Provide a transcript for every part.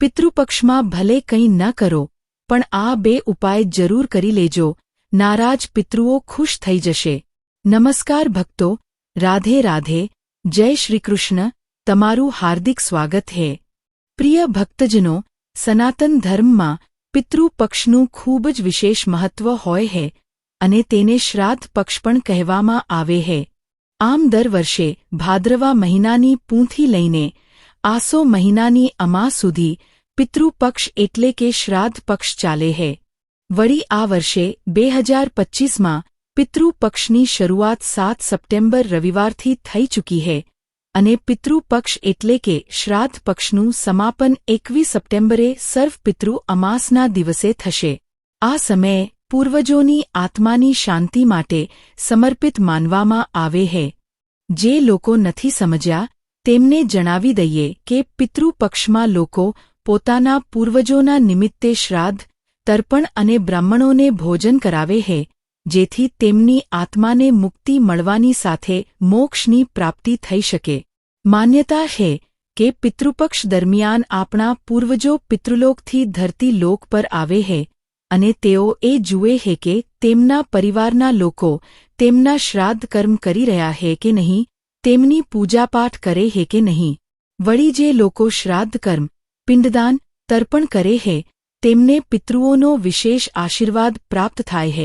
પિતૃપક્ષમાં ભલે કંઈ ન કરો, પણ આ બે ઉપાય જરૂર કરી લેજો. નારાજ પિતૃઓ ખુશ થઈ જશે. નમસ્કાર ભક્તો, રાધે રાધે, જય શ્રીકૃષ્ણ, તમારું હાર્દિક સ્વાગત હે. પ્રિય ભક્તજનો, સનાતન ધર્મમાં પિતૃપક્ષનું ખૂબ જ વિશેષ મહત્વ હોય હે, અને તેને શ્રાદ્ધ પક્ષ પણ કહેવામાં આવે હે. આમ દર વર્ષે ભાદ્રવા મહિનાની પૂંથી લઈને આસો મહિનાની અમા સુધી પિતૃપક્ષ એટલે કે શ્રાદ્ધ પક્ષ ચાલે હે. વળી આ વર્ષે બે હજાર પચ્ચીસમાં પિતૃપક્ષની શરૂઆત સાત સપ્ટેમ્બર રવિવારથી થઈ ચૂકી હે અને પિતૃપક્ષ એટલે કે શ્રાદ્ધ પક્ષનું સમાપન એકવીસ સપ્ટેમ્બરે સર્વ પિતૃ અમાસના દિવસે થશે. આ સમયે પૂર્વજોની આત્માની શાંતિ માટે સમર્પિત માનવામાં આવે હે. જે લોકો નથી સમજ્યા તેમને જણાવી દઈએ કે પિતૃપક્ષમાં લોકો પોતાના પૂર્વજોના નિમિત્તે શ્રાદ્ધ, તર્પણ અને બ્રાહ્મણોને ભોજન કરાવે હે, જેથી તેમની આત્માને મુક્તિ મળવાની સાથે મોક્ષની પ્રાપ્તિ થઈ શકે. માન્યતા છે કે પિતૃપક્ષ દરમિયાન આપણા પૂર્વજો પિતૃલોકથી ધરતી લોક પર આવે હે, અને તેઓ એ જુએ હે કે તેમના પરિવારના લોકો તેમના શ્રાદ્ધ કર્મ કરી રહ્યા હે કે નહીં તેમની પૂજાપાઠ કરે હે કે નહીં વળી જે લોકો શ્રાદ્ધ કર્મ પિંડદાન તર્પણ કરે હે તેમને પિતૃઓનો વિશેષ આશીર્વાદ પ્રાપ્ત થાય હે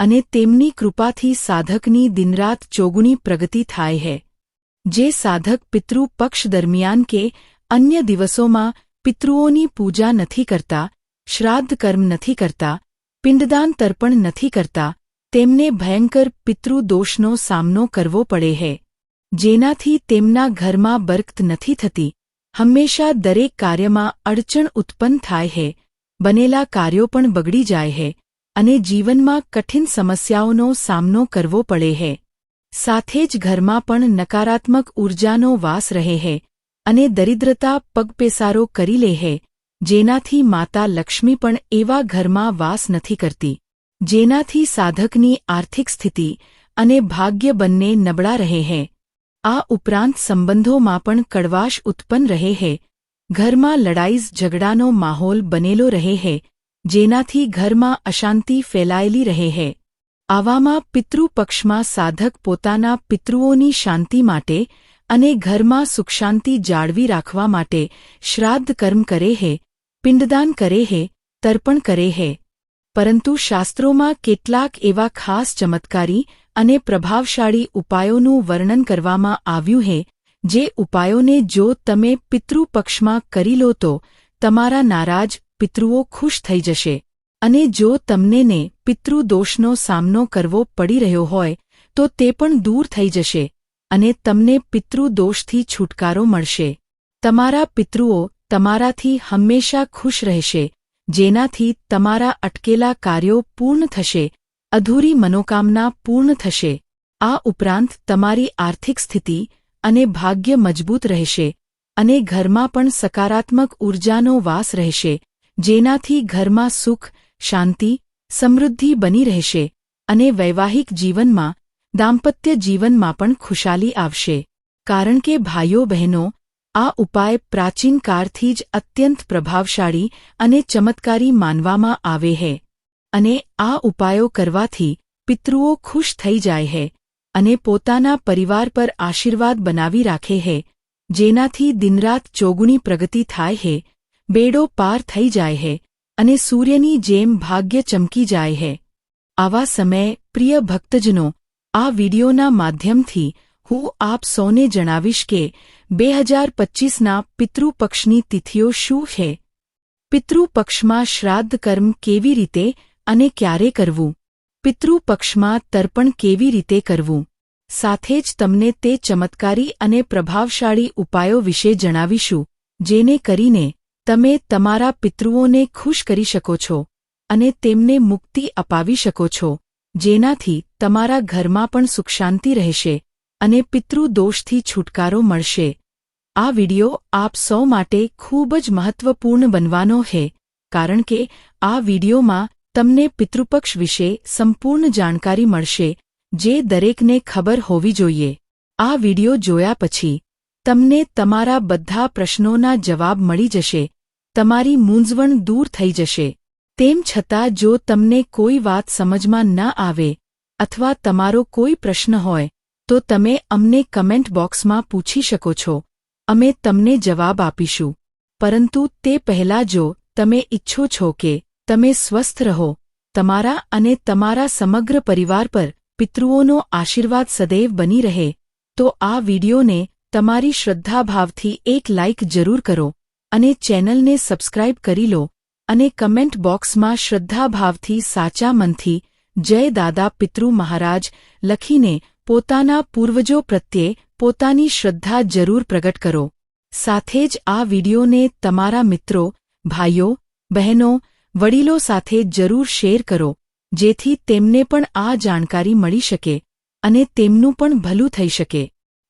અને તેમની કૃપાથી સાધકની દિનરાત ચોગુણી પ્રગતિ થાય હે જે સાધક પિતૃ પક્ષ દરમિયાન કે અન્ય દિવસોમાં પિતૃઓની પૂજા નથી કરતા શ્રાદ્ધ કર્મ નથી કરતા પિંડદાન તર્પણ નથી કરતા તેમને ભયંકર પિતૃદોષનો સામનો કરવો પડે હે જેનાથી તેમના ઘરમાં બરકત નથી થતી. હંમેશા દરેક કાર્યમાં અડચણ ઉત્પન્ન થાય હે, બનેલા કાર્યો પણ બગડી જાય હે, અને જીવનમાં કઠિન સમસ્યાઓનો સામનો કરવો પડે હે. સાથે જ ઘરમાં પણ નકારાત્મક ઊર્જાનો વાસ રહે હે, અને દરિદ્રતા પગપેસારો કરી લે હે, જેનાથી માતા લક્ષ્મી પણ એવા ઘરમાં વાસ નથી કરતી. જેનાથી સાધકની આર્થિક સ્થિતિ અને ભાગ્ય બંને નબળા રહે હે. આ ઉપરાંત સંબંધોમાં પણ કડવાશ ઉત્પન્ન રહે હે. ઘરમાં લડાઈઝ ઝઘડાનો માહોલ બનેલો રહે હે, જેનાથી ઘરમાં અશાંતિ ફેલાયેલી રહે હે. આવામાં પિતૃપક્ષમાં સાધક પોતાના પિતૃઓની શાંતિ માટે અને ઘરમાં સુખશાંતિ જાળવી રાખવા માટે શ્રાદ્ધ કર્મ કરે હે, પિંડદાન કરે હે, તર્પણ કરે હે. પરંતુ શાસ્ત્રોમાં કેટલાક એવા ખાસ ચમત્કારી અને પ્રભાવશાળી ઉપાયોનું વર્ણન કરવામાં આવ્યું હે, જે ઉપાયોને જો તમે પિતૃપક્ષમાં કરી લો તો તમારા નારાજ પિતૃઓ ખુશ થઈ જશે. અને જો તમને ને પિતૃદોષનો સામનો કરવો પડી રહ્યો હોય, તો તે પણ દૂર થઈ જશે અને તમને પિતૃદોષથી છૂટકારો મળશે. તમારા પિતૃઓ તમારાથી હંમેશા ખુશ રહેશે, જેનાથી તમારા અટકેલા કાર્યો પૂર્ણ થશે અધૂરી મનોકામના પૂર્ણ થશે. આ ઉપરાંત તમારી આર્થિક સ્થિતિ અને ભાગ્ય મજબૂત રહેશે અને ઘરમાં પણ સકારાત્મક ઊર્જાનો વાસ રહેશે, જેનાથી ઘરમાં સુખ, શાંતિ, સમૃદ્ધિ બની રહેશે અને વૈવાહિક જીવનમાં, દાંપત્ય જીવનમાં પણ ખુશાલી આવશે. કારણ કે ભાઈઓ બહેનો, આ ઉપાય પ્રાચીન કાળથી જ અત્યંત પ્રભાવશાળી અને ચમત્કારી માનવામાં આવે હે. અને આ ઉપાયો કરવાથી પિતૃઓ ખુશ થઈ જાય હે અને પોતાના પરિવાર પર આશીર્વાદ બનાવી રાખે હે, જેનાથી દિનરાત ચોગુણી પ્રગતિ થાય હે, બેડો પાર થઈ જાય હે અને સૂર્યની જેમ ભાગ્ય ચમકી જાય હે. આવા સમયે, પ્રિય ભક્તજનો, આ વિડીયોના માધ્યમથી હું આપ સૌને જણાવીશ કે બે હજાર પચ્ચીસના પિતૃપક્ષની તિથિઓ શું છે પિતૃપક્ષમાં શ્રાદ્ધ કર્મ કેવી રીતે અને ક્યારે કરવું? પિતૃપક્ષમાં તર્પણ કેવી રીતે કરવું? સાથે જ તમને તે ચમત્કારી અને પ્રભાવશાળી ઉપાયો વિશે જણાવીશું, જેને કરીને તમે તમારા પિતૃઓને ખુશ કરી શકો છો અને તેમને મુક્તિ અપાવી શકો છો, જેનાથી તમારા ઘરમાં પણ સુખશાંતિ રહેશે અને પિતૃદોષથી છુટકારો મળશે. આ વિડિયો આપ સૌ માટે ખૂબ જ મહત્વપૂર્ણ બનવાનો છે કારણ કે આ વિડિયોમાં તમને પિતૃપક્ષ વિશે સંપૂર્ણ જાણકારી મળશે, જે દરેકને ખબર હોવી જોઈએ. આ વિડિયો જોયા પછી, તમને તમારા બધા પ્રશ્નોના જવાબ મળી જશે, તમારી મૂંઝવણ દૂર થઈ જશે. તેમ છતાં જો તમને કોઈ વાત સમજમાં ન આવે, અથવા તમારો કોઈ પ્રશ્ન હોય, તો તમે અમને કમેન્ટ બોક્સમાં પૂછી શકો છો. અમે તમને જવાબ આપીશું. પરંતુ તે પહેલાં જો તમે ઇચ્છો છો કે તમે સ્વસ્થ રહો. તમારા અને તમારા સમગ્ર પરિવાર પર પિતૃઓનો આશીર્વાદ સદૈવ બની રહે. તો આ વિડીયોને તમારી શ્રદ્ધાભાવથી એક લાઇક જરૂર કરો અને ચેનલને સબસ્ક્રાઇબ કરી લો અને કમેન્ટ બોક્સમાં શ્રદ્ધાભાવથી સાચા મનથી જય દાદા પિતૃ મહારાજ લખીને પોતાના પૂર્વજો પ્રત્યે પોતાની શ્રદ્ધા જરૂર પ્રગટ કરો. સાથે જ આ વિડીયોને તમારા મિત્રો, ભાઈઓ, બહેનો વડીલો સાથે જરૂર શેર કરો, જેથી તેમને પણ આ જાણકારી મળી શકે અને તેમનું પણ ભલું થઈ શકે.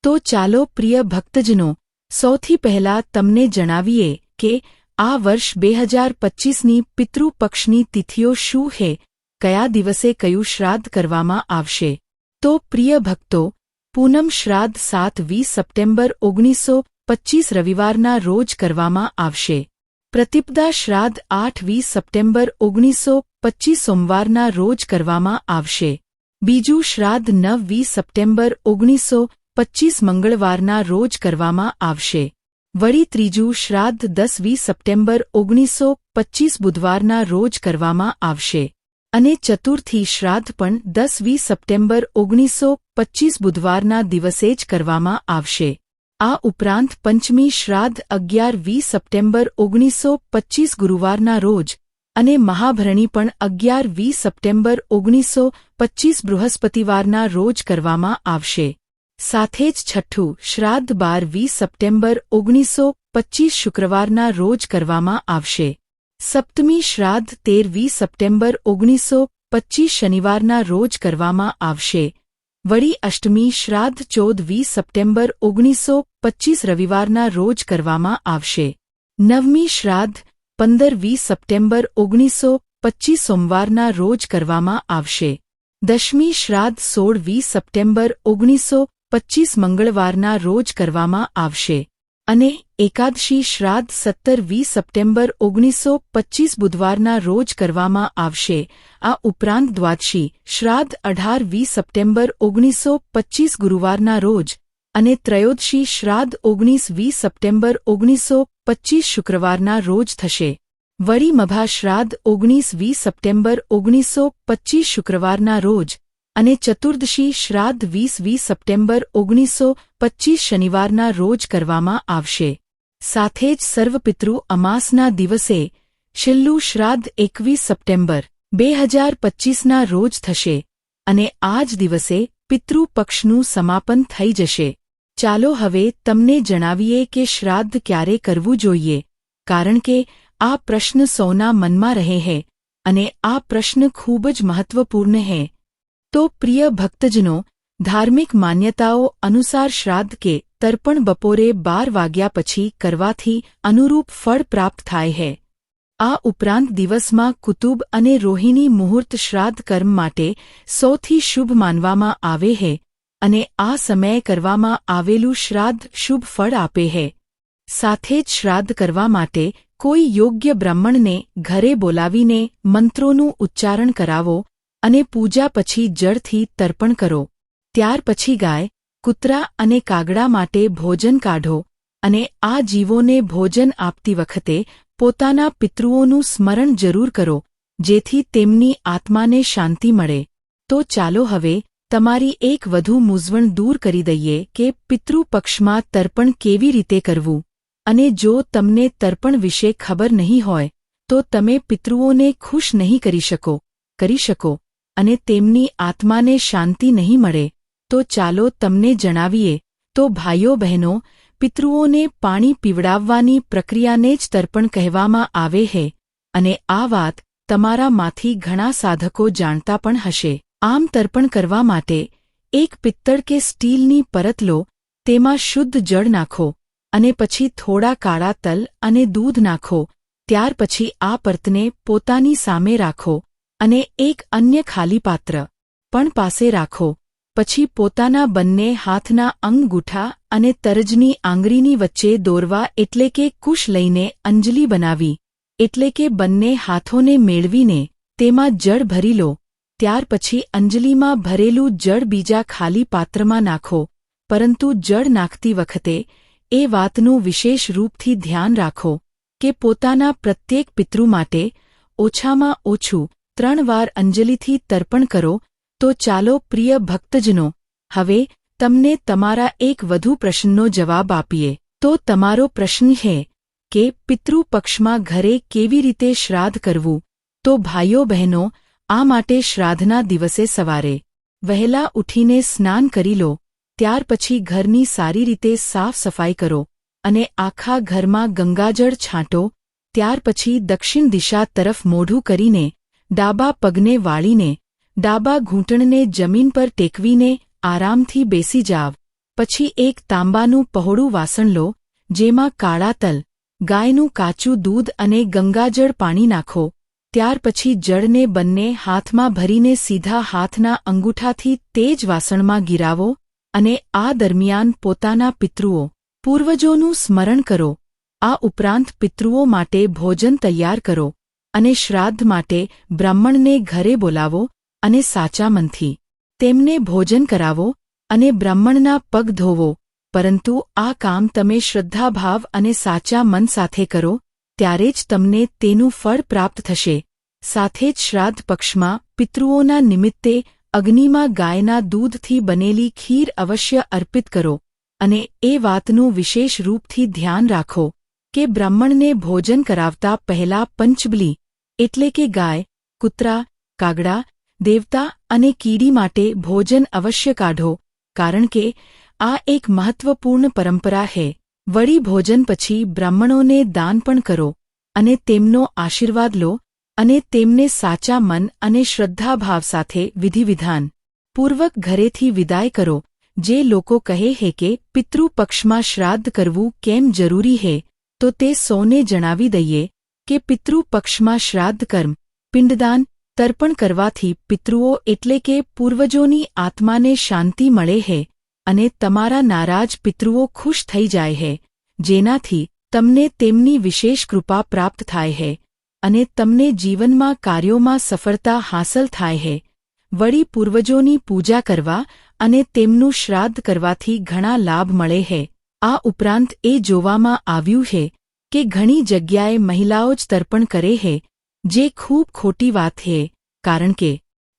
તો ચાલો, પ્રિય ભક્તજનો, સૌથી પહેલા તમને જણાવીએ કે આ વર્ષ બે હજાર પચ્ચીસની પિતૃપક્ષની તિથિઓ શું છે કયા દિવસે કયું શ્રાદ્ધ કરવામાં આવશે? તો પ્રિય ભક્તો, પૂનમ શ્રાદ્ધ સાત વીસ સપ્ટેમ્બર ઓગણીસો પચ્ચીસ રવિવારના રોજ કરવામાં આવશે. પ્રતિપદા શ્રાદ્ધ આઠ વીસ સપ્ટેમ્બર ઓગણીસો પચ્ચીસ સોમવારના રોજ કરવામાં આવશે. બીજું શ્રાદ્ધ નવ વીસ સપ્ટેમ્બર ઓગણીસો પચ્ચીસ મંગળવારના રોજ કરવામાં આવશે. વળી ત્રીજું શ્રાદ્ધ દસ વીસ સપ્ટેમ્બર ઓગણીસો પચ્ચીસ બુધવારના રોજ કરવામાં આવશે. અને ચતુર્થી શ્રાદ્ધ પણ દસ વીસ સપ્ટેમ્બર ઓગણીસો પચ્ચીસ બુધવારના દિવસે જ કરવામાં આવશે. આ ઉપરાંત પંચમી શ્રાદ્ધ અગિયાર વીસ સપ્ટેમ્બર ઓગણીસો પચ્ચીસ ગુરુવારના રોજ અને મહાભરણી પણ અગિયાર વીસ સપ્ટેમ્બર ઓગણીસો પચ્ચીસ બૃહસ્પતિવારના રોજ કરવામાં આવશે. સાથે જ છઠ્ઠું શ્રાદ્ધ બાર વીસ સપ્ટેમ્બર ઓગણીસો પચ્ચીસ શુક્રવારના રોજ કરવામાં આવશે. સપ્તમી શ્રાદ્ધ તેર વીસ સપ્ટેમ્બર ઓગણીસો પચ્ચીસ શનિવારના રોજ કરવામાં આવશે. વળી અષ્ટમી શ્રાદ્ધ ચૌદ વીસ સપ્ટેમ્બર ઓગણીસો પચ્ચીસ રવિવારના રોજ કરવામાં આવશે. નવમી શ્રાદ્ધ પંદર વીસ સપ્ટેમ્બર ઓગણીસો પચ્ચીસ સોમવારના રોજ કરવામાં આવશે. દશમી શ્રાદ્ધ સોળ વીસ સપ્ટેમ્બર ઓગણીસો પચ્ચીસ મંગળવારના રોજ કરવામાં આવશે. અને એકાદશી શ્રાદ્ધ સત્તર વીસ સપ્ટેમ્બર ઓગણીસો પચ્ચીસ બુધવારના રોજ કરવામાં આવશે. આ ઉપરાંત દ્વાદશી શ્રાદ્ધ અઢાર વીસ સપ્ટેમ્બર ઓગણીસો પચ્ચીસ ગુરુવારના રોજ અને ત્રયોદશી શ્રાદ્ધ ઓગણીસ વીસ સપ્ટેમ્બર ઓગણીસો પચ્ચીસ શુક્રવારના રોજ થશે. વળી મભા શ્રાદ્ધ ઓગણીસ વીસ સપ્ટેમ્બર ઓગણીસો પચ્ચીસ શુક્રવારના રોજ અને ચતુર્દશી શ્રાદ્ધ વીસ વીસ સપ્ટેમ્બર ઓગણીસો પચ્ચીસ શનિવારના રોજ કરવામાં આવશે. સાથે જ સર્વપિતૃ અમાસના દિવસે છેલ્લું શ્રાદ્ધ એકવીસ સપ્ટેમ્બર બે હજાર પચ્ચીસના રોજ થશે અને આ જ દિવસે પિતૃપક્ષનું સમાપન થઈ જશે. ચાલો હવે તમને જણાવીએ કે શ્રાદ્ધ ક્યારે કરવું જોઈએ, કારણ કે આ પ્રશ્ન સૌના મનમાં રહે છે અને આ પ્રશ્ન ખૂબ જ મહત્વપૂર્ણ છે તો પ્રિય ભક્તજનો, ધાર્મિક માન્યતાઓ અનુસાર શ્રાદ્ધ કે તર્પણ બપોરે બાર વાગ્યા પછી કરવાથી અનુરૂપ ફળ પ્રાપ્ત થાય છે આ ઉપરાંત દિવસમાં કુતુબ અને રોહિણી મુહૂર્ત શ્રાદ્ધ કર્મ માટે સૌથી શુભ માનવામાં આવે છે અને આ સમયે કરવામાં આવેલું શ્રાદ્ધ શુભ ફળ આપે છે સાથે જ શ્રાદ્ધ કરવા માટે કોઈ યોગ્ય બ્રાહ્મણને ઘરે બોલાવીને મંત્રોનું ઉચ્ચારણ કરાવો અને પૂજા પછી જળથી તર્પણ કરો. ત્યાર પછી ગાય, કૂતરા અને કાગડા માટે ભોજન કાઢો અને આ જીવોને ભોજન આપતી વખતે પોતાના પિતૃઓનું સ્મરણ જરૂર કરો, જેથી તેમની આત્માને શાંતિ મળે. તો ચાલો હવે તમારી એક વધુ મૂંઝવણ દૂર કરી દઈએ કે પિતૃપક્ષમાં તર્પણ કેવી રીતે કરવું. અને જો તમને તર્પણ વિશે ખબર નહીં હોય, તો તમે પિતૃઓને ખુશ નહીં કરી શકો કરી શકો. અને તેમની આત્માને શાંતિ નહીં મળે, તો ચાલો તમને જણાવીએ, તો ભાઈઓ બહેનો, પિતૃઓને પાણી પીવડાવવાની પ્રક્રિયાને જ તર્પણ કહેવામાં આવે છે અને આ વાત તમારામાંથી ઘણા સાધકો જાણતા પણ હશે. આમ તર્પણ કરવા માટે એક પિત્તળ કે સ્ટીલની પરત લો, તેમાં શુદ્ધ જળ નાખો, અને પછી થોડા કાળા તલ અને દૂધ નાખો, ત્યાર પછી આ પરતને પોતાની સામે રાખો અને એક અન્ય ખાલી પાત્ર પણ પાસે રાખો. પછી પોતાના બંને હાથના અંગૂઠા અને તરજની આંગળીની વચ્ચે દોરવા એટલે કે કુશ લઈને અંજલિ બનાવી, એટલે કે બંને હાથોને મેળવીને તેમાં જળ ભરી લો. ત્યાર પછી અંજલિમાં ભરેલું જળ બીજા ખાલી પાત્રમાં નાખો, પરંતુ જળ નાખતી વખતે એ વાતનું વિશેષ રૂપથી ધ્યાન રાખો કે પોતાના પ્રત્યેક પિતૃ માટે ઓછામાં ઓછું ત્રણ વાર અંજલિથી તર્પણ કરો, તો ચાલો પ્રિય ભક્તજનો, હવે તમને તમારા એક વધુ પ્રશ્નનો જવાબ આપીએ. તો તમારો પ્રશ્ન છે કે પિતૃ પક્ષમાં ઘરે કેવી રીતે શ્રાદ્ધ કરવું? તો ભાઈઓ બહેનો, આ માટે શ્રાદ્ધના દિવસે સવારે વહેલા ઉઠીને સ્નાન કરી લો, ત્યાર પછી ઘરની સારી રીતે સાફ સફાઈ કરો અને આખા ઘરમાં ગંગાજળ છાંટો, ત્યાર પછી દક્ષિણ દિશા તરફ મોઢું કરીને ડાબા પગને વાળીને, ડાબા ઘૂંટણને જમીન પર ટેકવીને આરામથી બેસી જાવ. પછી એક તાંબાનું પહોળું વાસણ લો, જેમાં કાળા તલ, ગાયનું કાચું દૂધ અને ગંગાજળ પાણી નાખો. ત્યાર પછી જળને બંને હાથમાં ભરીને સીધા હાથના અંગૂઠાથી તે જ વાસણમાં ગિરાવો અને આ દરમિયાન પોતાના પિતૃઓ, પૂર્વજોનું સ્મરણ કરો. આ ઉપરાંત પિતૃઓ માટે ભોજન તૈયાર કરો. અને શ્રાદ્ધ માટે બ્રાહ્મણને ઘરે બોલાવો અને સાચા મનથી તેમને ભોજન કરાવો અને બ્રાહ્મણના પગ ધોવો. પરંતુ આ કામ તમે શ્રદ્ધાભાવ અને સાચા મન સાથે કરો, ત્યારે જ તમને તેનું ફળ પ્રાપ્ત થશે. સાથે જ શ્રાદ્ધ પક્ષમાં પિતૃઓના નિમિત્તે અગ્નિમાં ગાયના દૂધથી બનેલી ખીર અવશ્ય અર્પિત કરો અને એ વાતનું વિશેષ રૂપથી ધ્યાન રાખો કે બ્રાહ્મણને ભોજન કરાવતા પહેલા પંચબલી એટલે કે ગાય, કૂતરા, કાગડા, દેવતા અને કીડી માટે ભોજન અવશ્ય કાઢો, કારણ કે આ એક મહત્વપૂર્ણ પરંપરા છે. વળી ભોજન પછી બ્રાહ્મણોને દાન પણ કરો અને તેમનો આશીર્વાદ લો અને તેમને સાચા મન અને શ્રદ્ધાભાવ સાથે વિધિવિધાન પૂર્વક ઘરેથી વિદાય કરો. જે લોકો કહે હે કે પિતૃપક્ષમાં શ્રાદ્ધ કરવું કેમ જરૂરી હે તો તે સૌને જણાવી દઈએ. કે પિતૃ પક્ષમાં શ્રાદ્ધ કર્મ પિંડદાન, તર્પણ કરવાથી પિતૃઓ એટલે કે પૂર્વજોની આત્માને શાંતિ મળે હે અને તમારા નારાજ પિતૃઓ ખુશ થઈ જાય હે, જેનાથી તમને તેમની વિશેષ કૃપા પ્રાપ્ત થાય હે અને તમને જીવનમાં કાર્યોમાં સફળતા હાંસલ થાય છે વળી પૂર્વજોની પૂજા કરવા અને તેમનું શ્રાદ્ધ કરવાથી ઘણા લાભ મળે છે આ ઉપરાંત એ જોવામાં આવ્યું છે કે ઘણી જગ્યાએ મહિલાઓ જ તર્પણ કરે છે જે ખૂબ ખોટી વાત છે કારણ કે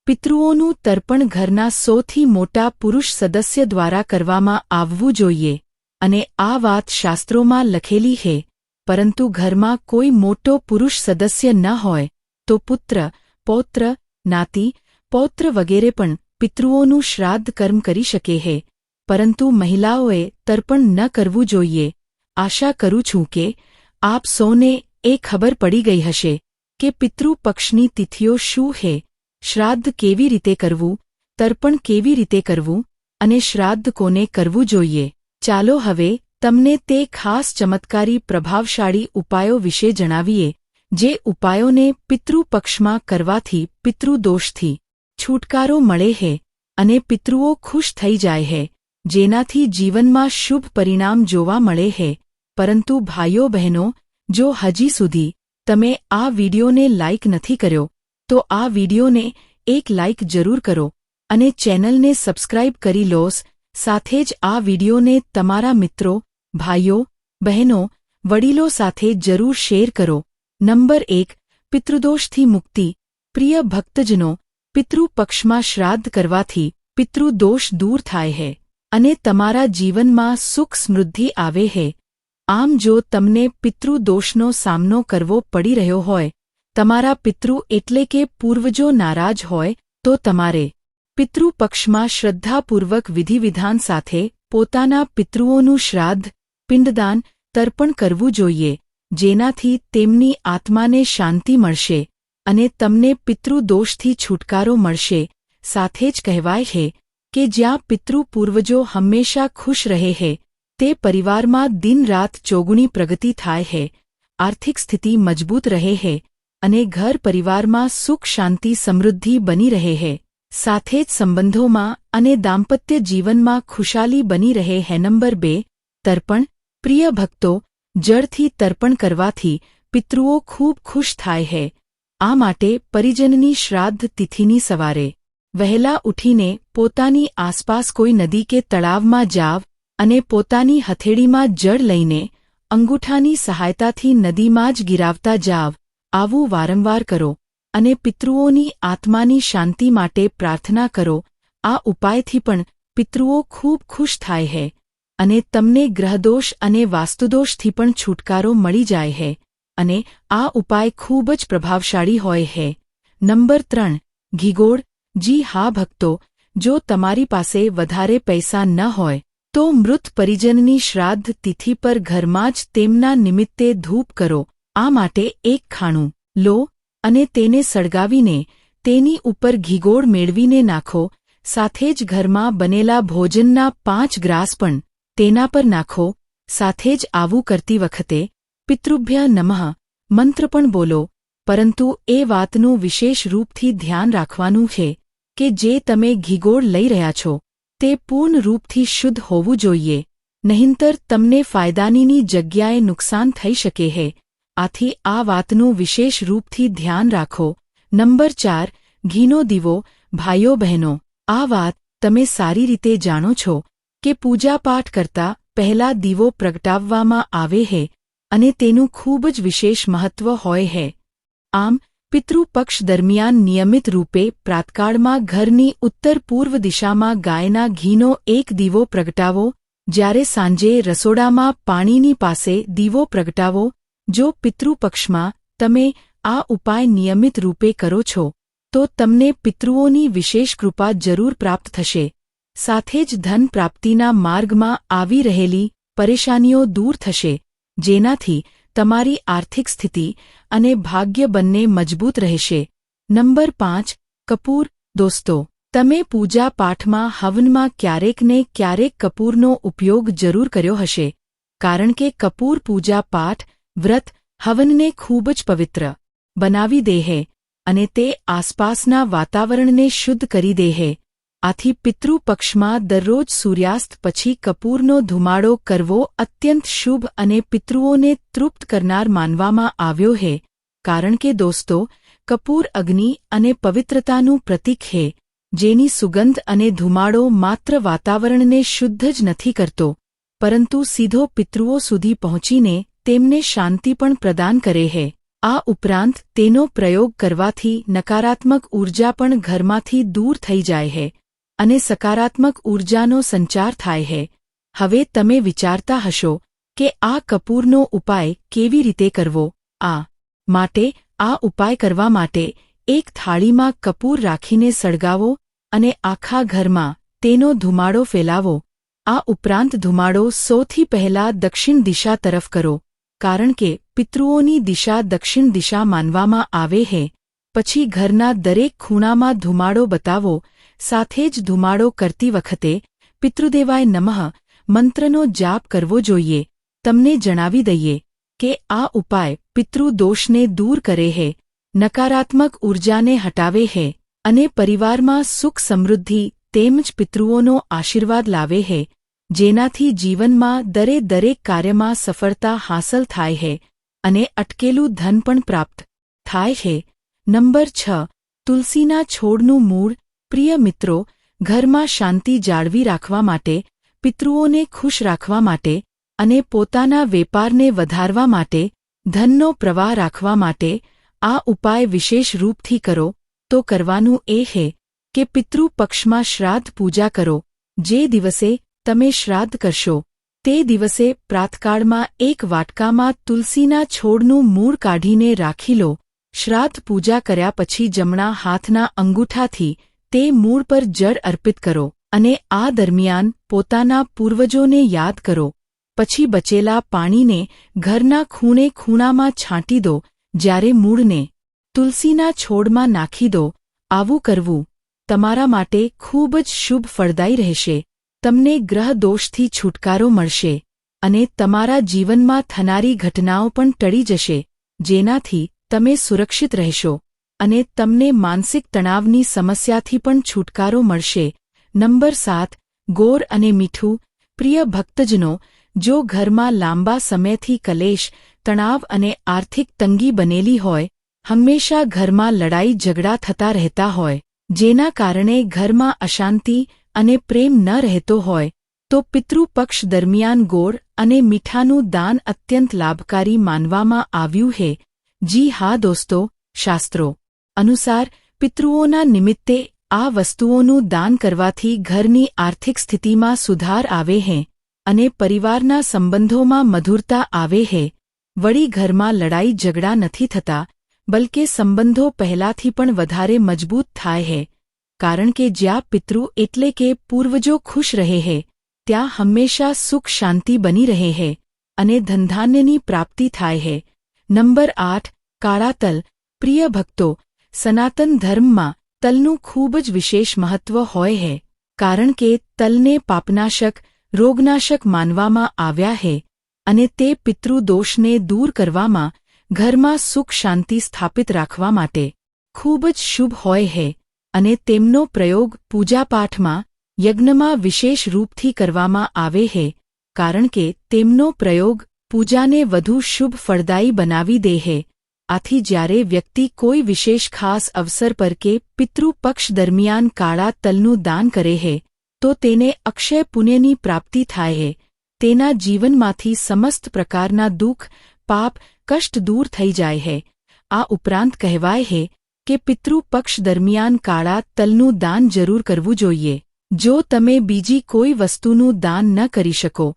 પિતૃઓનું તર્પણ ઘરના સૌથી મોટા પુરુષ સદસ્ય દ્વારા કરવામાં આવવું જોઈએ, અને આ વાત શાસ્ત્રોમાં લખેલી છે પરંતુ ઘરમાં કોઈ મોટો પુરુષ સદસ્ય ન હોય, તો પુત્ર, પૌત્ર, નાતી, પૌત્ર વગેરે પણ પિતૃઓનું શ્રાદ્ધ કર્મ કરી શકે હે, પરંતુ મહિલાઓએ તર્પણ ન કરવું જોઈએ. આશા કરું છું કે આપ સૌને એ ખબર પડી ગઈ હશે કે પિતૃપક્ષની તિથિઓ શું હે, શ્રાદ્ધ કેવી રીતે કરવું, તર્પણ કેવી રીતે કરવું અને શ્રાદ્ધ કોને કરવું જોઈએ. ચાલો હવે તમને તે ખાસ ચમત્કારી પ્રભાવશાળી ઉપાયો વિશે જણાવીએ, જે ઉપાયોને પિતૃપક્ષમાં કરવાથી પિતૃદોષથી છૂટકારો મળે છે અને પિતૃઓ ખુશ થઈ જાય છે જેનાથી જીવનમાં શુભ પરિણામ જોવા મળે છે પરંતુ ભાઈઓ બહેનો, જો હજી સુધી તમે આ વિડીયોને લાઇક નથી કર્યો, તો આ વિડીયોને એક લાઇક જરૂર કરો અને ચેનલને સબસ્ક્રાઇબ કરી લોસ સાથે જ આ વિડીયોને તમારા મિત્રો, ભાઈઓ, બહેનો, વડીલો સાથે જરૂર શેર કરો. નંબર એક, પિતૃદોષથી મુક્તિ. પ્રિય ભક્તજનો પિતૃ પક્ષમાં શ્રાદ્ધ કરવાથી પિતૃદોષ દૂર થાય છે અને તમારા જીવનમાં સુખ સમૃદ્ધિ આવે છે આમ જો તમને પિતૃદોષનો સામનો કરવો પડી રહ્યો હોય, તમારા પિતૃ એટલે કે પૂર્વજો નારાજ હોય, તો તમારે પિતૃપક્ષમાં શ્રદ્ધાપૂર્વક વિધિવિધાન સાથે પોતાના પિતૃઓનું શ્રાદ્ધ, પિંડદાન, તર્પણ કરવું જોઈએ, જેનાથી તેમની આત્માને શાંતિ મળશે અને તમને પિતૃદોષથી છુટકારો મળશે. સાથે જ કહેવાય છે કે જ્યાં પિતૃ પૂર્વજો હંમેશા ખુશ રહે છે તે પરિવારમાં દિનરાત ચોગુણી પ્રગતિ થાય હે, આર્થિક સ્થિતિ મજબૂત રહે હે, અને ઘર પરિવારમાં સુખ, શાંતિ, સમૃદ્ધિ બની રહે હે, સાથે જ સંબંધોમાં અને દાંપત્ય જીવનમાં ખુશાલી બની રહે હે. નંબર બે, તર્પણ. પ્રિય ભક્તો, જળથી તર્પણ કરવાથી પિતૃઓ ખૂબ ખુશ થાય હે. આ માટે પરિજનની શ્રાદ્ધ તિથિની સવારે વહેલા ઉઠીને પોતાની આસપાસ કોઈ નદી કે તળાવમાં જાવ અને પોતાની હથેળીમાં જળ લઈને અંગૂઠાની સહાયતાથી નદીમાં જ ગિરાવતા જાવ, આવું વારંવાર કરો અને પિતૃઓની આત્માની શાંતિ માટે પ્રાર્થના કરો. આ ઉપાયથી પણ પિતૃઓ ખૂબ ખુશ થાય હે અને તમને ગ્રહદોષ અને વાસ્તુદોષથી પણ છુટકારો મળી જાય હે અને આ ઉપાય ખૂબ જ પ્રભાવશાળી હોય હે. નંબર ત્રણ, ઘીગોળ, જી હા ભક્તો, જો તમારી પાસે વધારે પૈસા ન હોય તો મૃત પરિજનની શ્રાદ્ધ તિથિ પર ઘરમાં જ તેમના નિમિત્તે ધૂપ કરો, આ માટે એક ખાણું, લો, અને તેને સળગાવીને તેની ઉપર ઘીગોળ મેળવીને નાખો, સાથે જ ઘરમાં બનેલા ભોજનના પાંચ ગ્રાસ પણ તેના પર નાખો, સાથે જ આવું કરતી વખતે, પિતૃભ્ય નમઃ, મંત્ર પણ બોલો, પરંતુ એ વાતનું વિશેષ રૂપથી ધ્યાન રાખવાનું છે, કે જે તમે ઘીગોળ લઈ રહ્યા છો તે પૂર્ણ રૂપથી શુદ્ધ હોવું જોઈએ, નહીંતર તમને ફાયદાનીની જગ્યાએ નુકસાન થઈ શકે હે. આથી આ વાતનું વિશેષ રૂપથી ધ્યાન રાખો. નંબર ચાર, ઘીનો દીવો. ભાઈઓ બહેનો, આ વાત તમે સારી રીતે જાણો છો કે પૂજાપાઠ કરતા પહેલા દીવો પ્રગટાવવામાં આવે હે અને તેનું ખૂબ જ વિશેષ મહત્વ હોય હે. આમ પિતૃપક્ષ દરમિયાન નિયમિત રૂપે પ્રાતકાળમાં ઘરની ઉત્તર પૂર્વ દિશામાં ગાયના ઘીનો એક દીવો પ્રગટાવો, જ્યારે સાંજે રસોડામાં પાણીની પાસે દીવો પ્રગટાવો, જો પિતૃપક્ષમાં તમે આ ઉપાય નિયમિત રૂપે કરો છો, તો તમને પિતૃઓની વિશેષ કૃપા જરૂર પ્રાપ્ત થશે. સાથે જ ધન પ્રાપ્તિના માર્ગમાં આવી રહેલી પરેશાનીઓ દૂર થશે, જેનાથી તમારી આર્થિક સ્થિતિ અને ભાગ્ય બંને મજબૂત રહેશે. નંબર પાંચ, કપૂર, દોસ્તો, તમે પૂજા પાઠમાં હવનમાં ક્યારેક ને ક્યારેક કપૂરનો ઉપયોગ જરૂર કર્યો હશે, કારણ કે કપૂર પૂજા પાઠ, વ્રત, હવનને ખૂબ જ પવિત્ર બનાવી દે હે અને તે આસપાસના વાતાવરણને શુદ્ધ કરી દે હે આથી પિતૃપક્ષમાં દરરોજ સૂર્યાસ્ત પછી કપૂરનો ધુમાડો કરવો અત્યંત શુભ અને પિતૃઓને તૃપ્ત કરનાર માનવામાં આવ્યો હે. કારણ કે દોસ્તો, કપૂર અગ્નિ અને પવિત્રતાનું પ્રતીક હે, જેની સુગંધ અને ધુમાડો માત્ર વાતાવરણને શુદ્ધ જ નથી કરતો, પરંતુ સીધો પિતૃઓ સુધી પહોંચીને તેમને શાંતિ પણ પ્રદાન કરે હે. આ ઉપરાંત તેનો પ્રયોગ કરવાથી નકારાત્મક ઊર્જા પણ ઘરમાંથી દૂર થઈ જાય હે. અને સકારાત્મક ઊર્જાનો સંચાર થાય છે હવે તમે વિચારતા હશો કે આ કપૂરનો ઉપાય કેવી રીતે કરવો? આ માટે, આ ઉપાય કરવા માટે એક થાળીમાં કપૂર રાખીને સળગાવો અને આખા ઘરમાં તેનો ધુમાડો ફેલાવો. આ ઉપરાંત ધુમાડો સૌથી પહેલા દક્ષિણ દિશા તરફ કરો, કારણ કે પિતૃઓની દિશા દક્ષિણ દિશા માનવામાં આવે છે પછી ઘરના દરેક ખૂણામાં ધુમાડો બતાવો સાથે જ ધુમાડો કરતી વખતે પિતૃદેવાય નમઃ મંત્રનો જાપ કરવો જોઈએ. તમને જણાવી દઈએ કે આ ઉપાય પિતૃદોષને દૂર કરે હે, નકારાત્મક ઊર્જાને હટાવે હે અને પરિવારમાં સુખ સમૃદ્ધિ તેમજ પિતૃઓનો આશીર્વાદ લાવે હે, જેનાથી જીવનમાં દરે દરેક કાર્યમાં સફળતા હાંસલ થાય હે અને અટકેલું ધન પણ પ્રાપ્ત થાય છે નંબર છ, તુલસીના છોડનું મૂળ પ્રિય મિત્રો, ઘરમાં શાંતિ જાળવી રાખવા માટે, પિતૃઓને ખુશ રાખવા માટે અને પોતાના વેપારને વધારવા માટે, ધનનો પ્રવાહ રાખવા માટે આ ઉપાય વિશેષ રૂપથી કરો, તો કરવાનું એ હે કે પિતૃ પક્ષમાં શ્રાદ્ધ પૂજા કરો, જે દિવસે તમે શ્રાદ્ધ કરશો. તે દિવસે પ્રાતકાળમાં એક વાટકામાં તુલસીના છોડનું મૂળ કાઢીને રાખી લો. શ્રાદ્ધ પૂજા કર્યા પછી જમણા હાથના અંગૂઠાથી તે મૂળ પર જળ અર્પિત કરો અને આ દરમિયાન પોતાના પૂર્વજોને યાદ કરો. પછી બચેલા પાણીને ઘરના ખૂણે ખૂણામાં છાંટી દો, જ્યારે મૂળને તુલસીના છોડમાં નાખી દો. આવું કરવું તમારા માટે ખૂબ જ શુભ ફળદાયી રહેશે. તમને ગ્રહ દોષથી છુટકારો મળશે અને તમારા જીવનમાં થનારી ઘટનાઓ પણ ટળી જશે, જેનાથી તમે સુરક્ષિત રહેશો. અને તમને માનસિક તણાવની સમસ્યાથી પણ છુટકારો મળશે. નંબર સાત, ગોર અને મીઠું. પ્રિય ભક્તજનો, જો ઘરમાં લાંબા સમયથી કલેશ, તણાવ અને આર્થિક તંગી બનેલી હોય, હંમેશા ઘરમાં લડાઈ ઝઘડા થતા રહેતા હોય, જેના કારણે ઘરમાં અશાંતિ અને પ્રેમ ન રહેતો હોય, તો પિતૃપક્ષ દરમિયાન ગોળ અને મીઠાનું દાન અત્યંત લાભકારી માનવામાં આવ્યું છે જી હા દોસ્તો, શાસ્ત્રો. અનુસાર, પિતૃઓના નિમિત્તે આ વસ્તુઓનું દાન કરવાથી ઘરની આર્થિક સ્થિતિમાં સુધાર આવે છે અને પરિવારના સંબંધોમાં મધુરતા આવે છે વળી ઘરમાં લડાઈ ઝઘડા નથી થતા, બલકે સંબંધો પહેલાથી પણ વધારે મજબૂત થાય છે કારણ કે જ્યાં પિતૃ એટલે કે પૂર્વજો ખુશ રહે છે ત્યાં હંમેશા સુખ શાંતિ બની રહે છે અને ધનધાન્યની પ્રાપ્તિ થાય છે નંબર આઠ, કાળાતલ, પ્રિય ભક્તો સનાતન ધર્મમાં તલનું ખૂબ જ વિશેષ મહત્વ હોય હે, કારણ કે તલને પાપનાશક, રોગનાશક માનવામાં આવ્યા હે, અને તે પિતૃદોષને દૂર કરવામાં, ઘરમાં સુખ શાંતિ સ્થાપિત રાખવા માટે ખૂબ જ શુભ હોય હે, અને તેમનો પ્રયોગ પૂજાપાઠમાં, યજ્ઞમાં વિશેષ રૂપથી કરવામાં આવે છે કારણ કે તેમનો પ્રયોગ પૂજાને વધુ શુભ ફળદાયી બનાવી દે છે આથી જ્યારે વ્યક્તિ કોઈ વિશેષ ખાસ અવસર પર કે પિતૃપક્ષ દરમિયાન કાળા તલનું દાન કરે છે તો તેને અક્ષય પુણ્યની પ્રાપ્તિ થાય છે તેના જીવનમાંથી સમસ્ત પ્રકારના દુઃખ, પાપ, કષ્ટ દૂર થઈ જાય છે આ ઉપરાંત કહેવાય છે કે પિતૃપક્ષ દરમિયાન કાળા તલનું દાન જરૂર કરવું જોઈએ. જો તમે બીજી કોઈ વસ્તુનું દાન ન કરી શકો,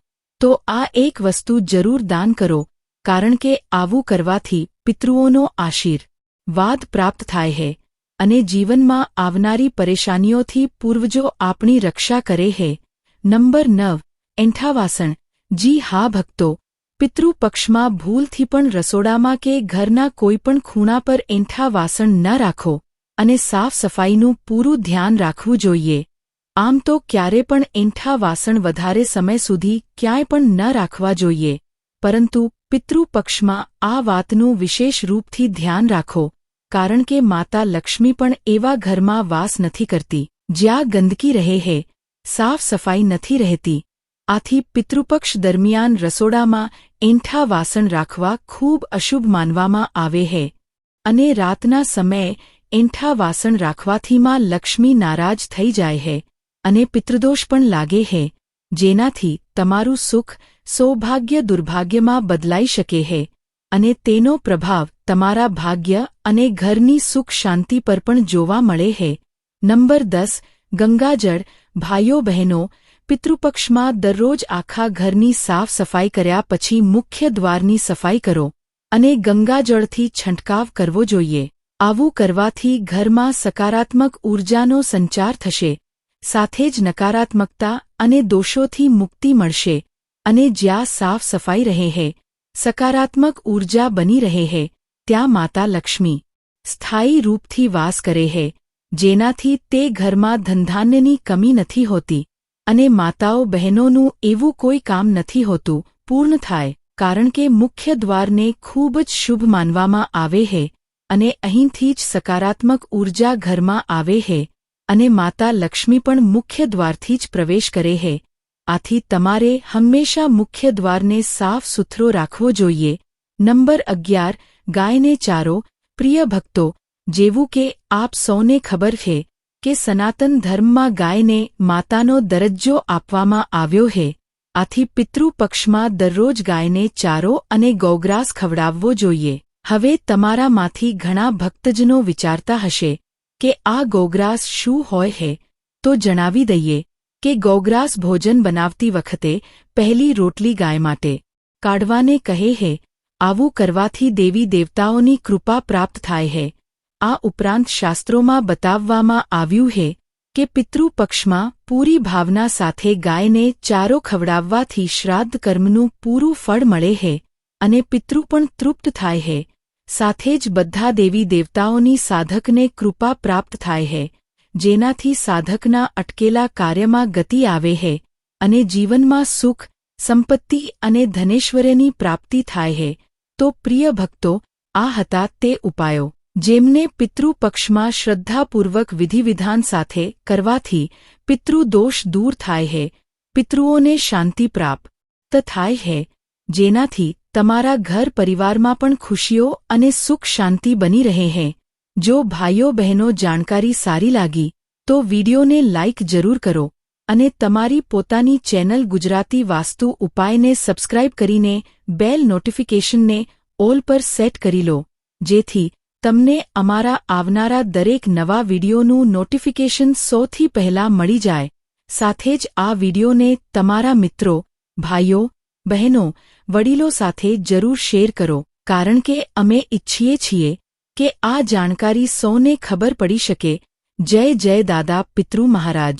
તો આ એક વસ્તુ જરૂર દાન કરો. કારણ કે આવું કરવાથી પિતૃઓનો આશીર્વાદ પ્રાપ્ત થાય છે અને જીવનમાં આવનારી પરેશાનીઓથી પૂર્વજો આપણી રક્ષા કરે છે નંબર નવ, એંઠાવાસણ. જી હા ભક્તો, પિતૃપક્ષમાં ભૂલથી પણ રસોડામાં કે ઘરના કોઈપણ ખૂણા પર એંઠા વાસણ ન રાખો અને સાફ સફાઈનું પૂરું ધ્યાન રાખવું જોઈએ. આમ તો ક્યારે પણ એંઠા વાસણ વધારે સમય સુધી ક્યાંય પણ ન રાખવા જોઈએ. પરંતુ પિતૃપક્ષમાં આ વાતનું વિશેષ રૂપથી ધ્યાન રાખો, કારણ કે માતા લક્ષ્મી પણ એવા ઘરમાં વાસ નથી કરતી, જ્યાં ગંદકી રહે હે, સાફ સફાઈ નથી રહેતી. આથી પિતૃપક્ષ દરમિયાન રસોડામાં એંઠા વાસણ રાખવા ખૂબ અશુભ માનવામાં આવે છે અને રાતના સમયે એંઠા વાસણ રાખવાથી માં લક્ષ્મી નારાજ થઈ જાય છે અને પિતૃદોષ પણ લાગે છે જેનાથી તમારું સુખ સૌભાગ્ય દુર્ભાગ્યમાં બદલાઈ શકે છે અને તેનો પ્રભાવ તમારા ભાગ્ય અને ઘરની સુખ શાંતિ પર પણ જોવા મળે છે નંબર દસ, ગંગાજળ, ભાઈઓ બહેનો, પિતૃપક્ષમાં દરરોજ આખા ઘરની સાફ સફાઈ કર્યા પછી મુખ્ય દ્વારની સફાઈ કરો અને ગંગાજળથી છંટકાવ કરવો જોઈએ. આવું કરવાથી ઘરમાં સકારાત્મક ઊર્જાનો સંચાર થશે, સાથે જ નકારાત્મકતા અને દોષોથી મુક્તિ મળશે. અને જ્યાં સાફ સફાઈ રહે હે, સકારાત્મક ઊર્જા બની રહે હે, ત્યાં માતા લક્ષ્મી સ્થાયી રૂપથી વાસ કરે હે, જેનાથી તે ઘરમાં ધનધાન્યની કમી નથી હોતી અને માતાઓ બહેનોનું એવું કોઈ કામ નથી હોતું પૂર્ણ થાય, કારણ કે મુખ્ય દ્વારને ખૂબ જ શુભ માનવામાં આવે છે અને અહીંથી જ સકારાત્મક ઊર્જા ઘરમાં આવે છે અને માતા લક્ષ્મી પણ મુખ્ય દ્વારથી જ પ્રવેશ કરે છે આથી તમારે હંમેશા મુખ્ય દ્વારને સાફ સુથરો રાખવો જોઈએ. નંબર અગિયાર, ગાયને ચારો, પ્રિય ભક્તો, જેવું કે આપ સૌને ખબર છે કે સનાતન ધર્મમાં ગાયને માતાનો દરજ્જો આપવામાં આવ્યો છે આથી પિતૃપક્ષમાં દરરોજ ગાયને ચારો અને ગૌગ્રાસ ખવડાવવો જોઈએ. હવે તમારામાંથી ઘણા ભક્તજનો વિચારતા હશે કે આ ગૌગ્રાસ શું હોય છે તો જણાવી દઈએ. કે ગૌગ્રાસ ભોજન બનાવતી વખતે પહેલી રોટલી ગાય માટે. કાઢવાને કહે હે, આવું કરવાથી દેવી દેવતાઓની કૃપા પ્રાપ્ત થાય છે આ ઉપરાંત શાસ્ત્રોમાં બતાવવામાં આવ્યું છે કે પિતૃપક્ષમાં પૂરી ભાવના સાથે ગાયને ચારો ખવડાવવાથી શ્રાદ્ધ કર્મનું પૂરું ફળ મળે છે અને પિતૃ પણ તૃપ્ત થાય છે સાથે જ બધા દેવી દેવતાઓની સાધકને કૃપા પ્રાપ્ત થાય છે જેનાથી સાધકના અટકેલા કાર્યમાં ગતિ આવે છે અને જીવનમાં સુખ, સંપત્તિ અને ધનેશ્વર્યની પ્રાપ્તિ થાય છે તો પ્રિય ભક્તો, આ હતા તે ઉપાયો, જેમને પિતૃપક્ષમાં શ્રદ્ધાપૂર્વક વિધિવિધાન સાથે કરવાથી પિતૃદોષ દૂર થાય છે પિતૃઓને શાંતિ પ્રાપ્ત થાય હે, જેનાથી તમારા ઘર પરિવારમાં પણ ખુશીઓ અને સુખ શાંતિ બની રહે છે જો ભાઈઓ બહેનો જાણકારી સારી લાગી, તો વિડિયોને લાઇક જરૂર કરો અને તમારી પોતાની ચેનલ ગુજરાતી વાસ્તુ ઉપાયને સબસ્ક્રાઇબ કરીને બેલ નોટિફિકેશનને ઓલ પર સેટ કરી લો, જેથી તમને અમારા આવનારા દરેક નવા વિડિયોનું નોટિફિકેશન સૌથી પહેલા મળી જાય. સાથે જ આ વિડિયોને તમારા મિત્રો, ભાઈઓ, બહેનો, વડીલો સાથે જરૂર શેર કરો, કારણ કે અમે ઇચ્છીએ છીએ કે આ જાણકારી સૌને ખબર પડી શકે. જય જય દાદા પિતૃ મહારાજ.